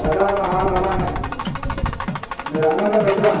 அதான் நான் நான் இந்த அண்ணன் பெற்றோம்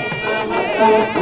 Oh,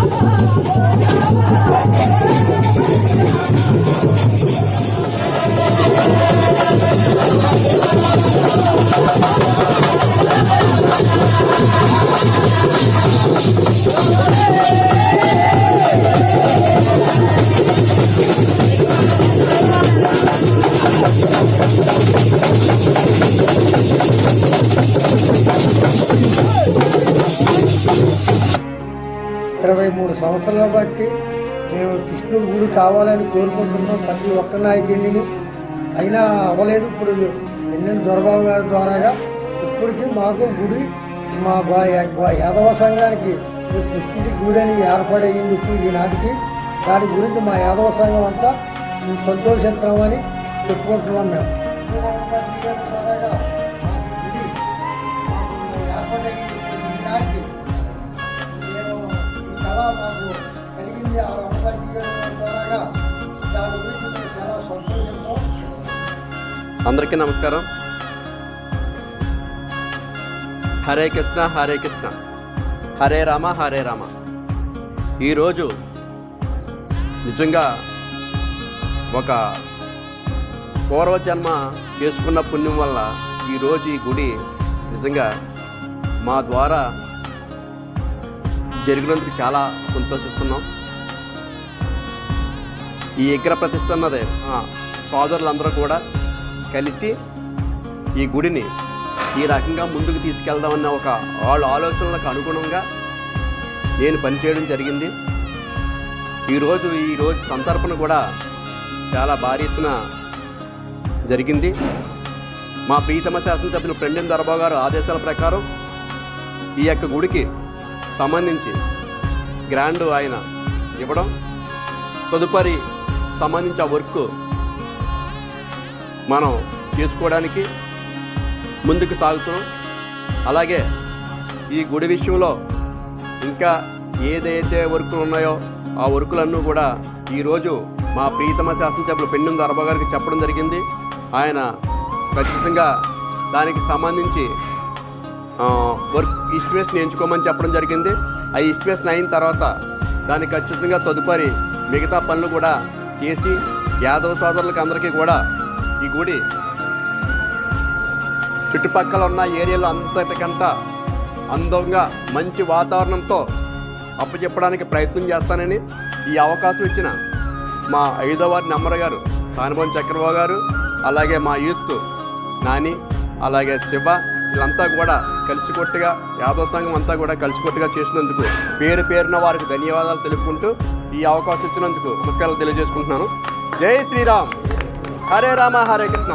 బట్టి మేము కృష్ణుడు గుడి కావాలని కోరుకుంటున్నాం ప్రతి ఒక్క నాయకుడిని. అయినా అవ్వలేదు ఇప్పుడు ఎన్నెన్న దొరబాబు గారి ద్వారాగా ఇప్పటికీ మాకు గుడి మా యాదవ సంఘానికి కృష్ణుడి గుడి అని ఏర్పడయింది ఇప్పుడు ఈనాటికి. దాని గురించి మా యాదవ సంఘం అంతా సంతోషిస్తామని చెప్పుకుంటున్నాం మేము. అందరికీ నమస్కారం. హరే కృష్ణ హరే కృష్ణ. హరే రామ హరే రామ. ఈరోజు నిజంగా ఒక పూర్వజన్మ చేసుకున్న పుణ్యం వల్ల ఈరోజు ఈ గుడి నిజంగా మా ద్వారా జరిగినందుకు చాలా సంతోషిస్తున్నాం. ఈ విగ్రహ ప్రతిష్ట అన్నదే ఆ, సోదరులందరూ కూడా కలిసి ఈ గుడిని ఈ రకంగా ముందుకు తీసుకెళ్దామన్న ఒక వాళ్ళ ఆలోచనలకు అనుగుణంగా నేను పనిచేయడం జరిగింది. ఈరోజు ఈ రోజు సంతర్పణ కూడా చాలా భారీ ఎత్తున జరిగింది. మా ప్రీతమ శాసనసభ్యులు ఫ్రెండిన్ దర్బా గారు ఆదేశాల ప్రకారం ఈ యొక్క గుడికి సంబంధించి గ్రాండ్ ఆయన ఇవ్వడం తదుపరి సంబంధించి ఆ వర్క్ మనం చేసుకోవడానికి ముందుకు సాగుతున్నాం. అలాగే ఈ గుడి విషయంలో ఇంకా ఏదైతే వర్కులు ఉన్నాయో ఆ వర్కులన్నీ కూడా ఈరోజు మా ప్రీతమ శాసనసభ్యులు పెన్నుం దర్బా గారికి చెప్పడం జరిగింది. ఆయన ఖచ్చితంగా దానికి సంబంధించి వర్క్ ఇస్టిమేషన్ ఎంచుకోమని చెప్పడం జరిగింది. ఆ ఇస్టిమేషన్ అయిన తర్వాత దానికి ఖచ్చితంగా తదుపరి మిగతా పనులు కూడా చేసి యాదవ సోదరులకు అందరికీ కూడా ఈ గుడి. చుట్టుపక్కల ఉన్న ఏరియాలో అంతటికంతా అందంగా మంచి వాతావరణంతో అప్పచెప్పడానికి ప్రయత్నం చేస్తానని ఈ అవకాశం ఇచ్చిన మా ఐదో వారి నెంబర్ గారు సానుభవం చక్రబాబు గారు అలాగే మా యూత్ నాని అలాగే శివ వీళ్ళంతా కూడా కలిసికొట్టుగా యాదవ సంఘం అంతా కూడా కలిసికొట్టుగా చేసినందుకు పేరు పేరున వారికి ధన్యవాదాలు తెలుపుకుంటూ ఈ అవకాశం ఇచ్చినందుకు నమస్కారాలు తెలియజేసుకుంటున్నాను. జై శ్రీరామ్! హరే రామ హరే కృష్ణ.